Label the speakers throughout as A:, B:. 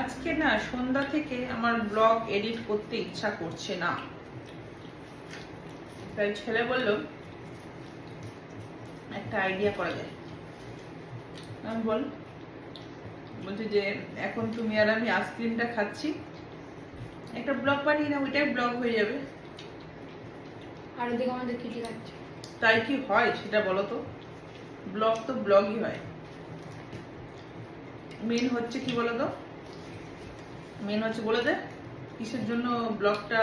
A: আজকে না সন্ধ্যা থেকে আমার ব্লগ এডিট করতে ইচ্ছা করছে না। তাই ছেলে বলল একটা আইডিয়া করা যায়। আমি বল বলছি যে এখন তুমি আর আমি আইসক্রিমটা খাচ্ছি। একটা ব্লগ বানিয়ে না ওইটাই ব্লগ হয়ে যাবে।
B: আর ওদিকে আমাদের কি খাচ্ছে?
A: তাই কি হয় সেটা বলো তো। ব্লগ তো ব্লগই হয়। মেন হচ্ছে কি বলো তো? মেন হচ্ছে বলে দে কিসের জন্য ব্লগটা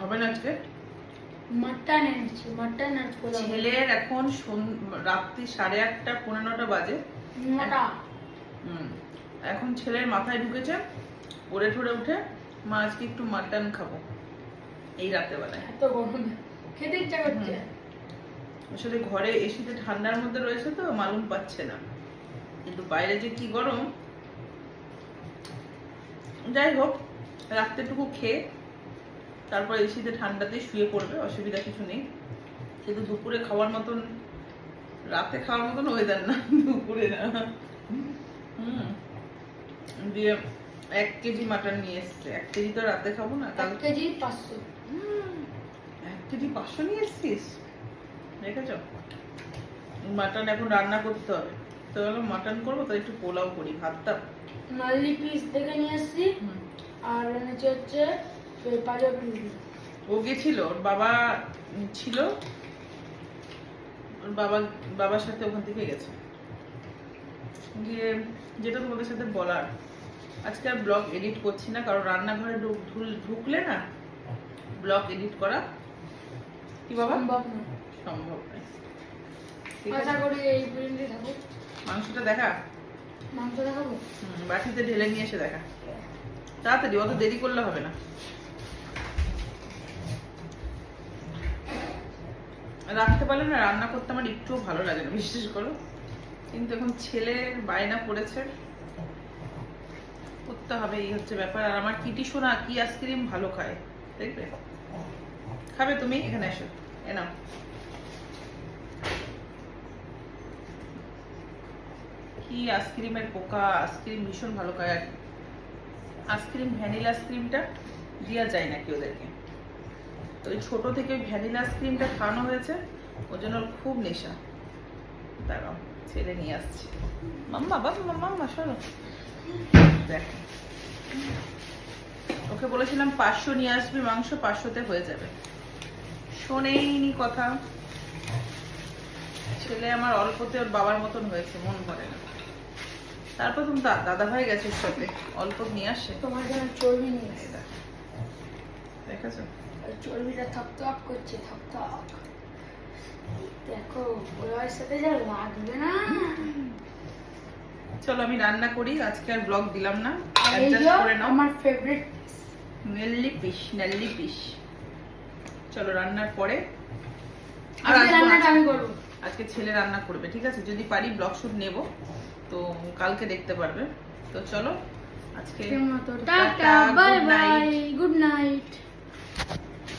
A: হবে না আজকে?
B: মাটন এনেছি মাটন আর পোলাও।
A: ছেলের এখন রাত্রি সাড়ে আটটা পনেরো নটা বাজে। এখন ছেলের মাথায় ঢুকেছে পড়ে ঠরে উঠে মা আজকে একটু মাটন খাব। এই রাতে বেলায়।
B: এত গরমে। খেতে ইচ্ছা করছে?
A: আসলে ঘরে এসিতে ঠান্ডার মধ্যে রয়েছে তো মালুম পাচ্ছে না। কিন্তু বাইরে যে কি গরম যাই হোক রাত্রেটুকু খেয়ে তারপর এসিতে ঠান্ডাতে শুয়ে পড়বে অসুবিধা কিছু নেই। কিন্তু দুপুরে খাওয়ার মতন রাতে খাওয়ার মতন ওয়েদার না দুপুরে না। হুম। দিয়ে এক কেজি মাটন নিয়ে এসছে। এক কেজি তো রাতে খাব না
B: এক কেজি পাঁচশো।
A: এক কেজি পাঁচশো নিয়ে এসছিস? দেখেছ? মাটন এখন রান্না করতে হবে। তো মাটন করব তো একটু পোলাও করি ভাতটা।
B: নালি পিস থেকে নিয়ে এসছি। আর এনেছে হচ্ছে পাঁচা
A: ও গেছিল ওর বাবা ছিল ওর বাবা বাবার সাথে ওখান থেকে গেছে। গিয়ে যেটা তোমাদের সাথে বলার আজকে আর ব্লগ এডিট করছি না কারণ রান্নাঘরে ঢুকলে না ব্লগ এডিট করা কি বাবা?
B: সম্ভব না।
A: সম্ভব নয়।
B: আশা করি এই পর্যন্ত থাকুক
A: মাংসটা দেখা।
B: মাংস
A: বাটিতে ঢেলে নিয়ে এসে দেখা। তাড়াতাড়ি, অত দেরি করলে হবে না। রাখতে পারলে না, রান্না করতে আমার একটুও ভালো লাগে না, বিশ্বাস করো। কিন্তু এখন ছেলের বায়না পড়েছে করতে হবে, এই হচ্ছে ব্যাপার। আর আমার কিটি সোনা কি আইসক্রিম ভালো খায়, দেখবে? খাবে তুমি? এখানে এসো, এ কি আইসক্রিমের পোকা আইসক্রিম ভীষণ ভালো খায় আর আইসক্রিম ভ্যানিলা আইসক্রিমটা দেওয়া যায় নাকি ওদেরকে। তো ওই ছোটো থেকে ভ্যানিলা আইসক্রিমটা খাওয়ানো হয়েছে, ওর জন্য খুব নেশা। দাঁড়াও, ছেলে নিয়ে আসছি। মাম্মা বাবা মাম্মা সরো দেখ। ওকে বলেছিলাম পাঁচশো নিয়ে আসবি, মাংস পাঁচশোতে হয়ে যাবে। শোনেইনি কথা। ছেলে আমার অল্পতে ওর বাবার মতন হয়েছে, মন ভরে না। তারপর তুমি দাদা ভাই গেছে সাথে অল্প নিয়ে আসে।
B: তোমার জন্য চর্বি নিয়ে।
A: দেখেছ?
B: ওই চর্বিটা থপ থপ করছে থপ থপ দেখো পোলাওয়ের সাথে যা লাগবে না।
A: চলো আমি রান্না করি আজকে আর ব্লগ দিলাম না। অ্যাডজাস্ট করে নাও।
B: আমার ফেভারিট
A: নেল্লি পিস নেল্লি পিস চলো রান্নার পরে। আর
B: রান্নাটা আমি করব।
A: আজকে ছেলে রান্না করবে ঠিক আছে? যদি পারি ব্লগ শুট নেব। তো কালকে দেখতে পারবে। তো চলো আজকে tata
B: bye bye good night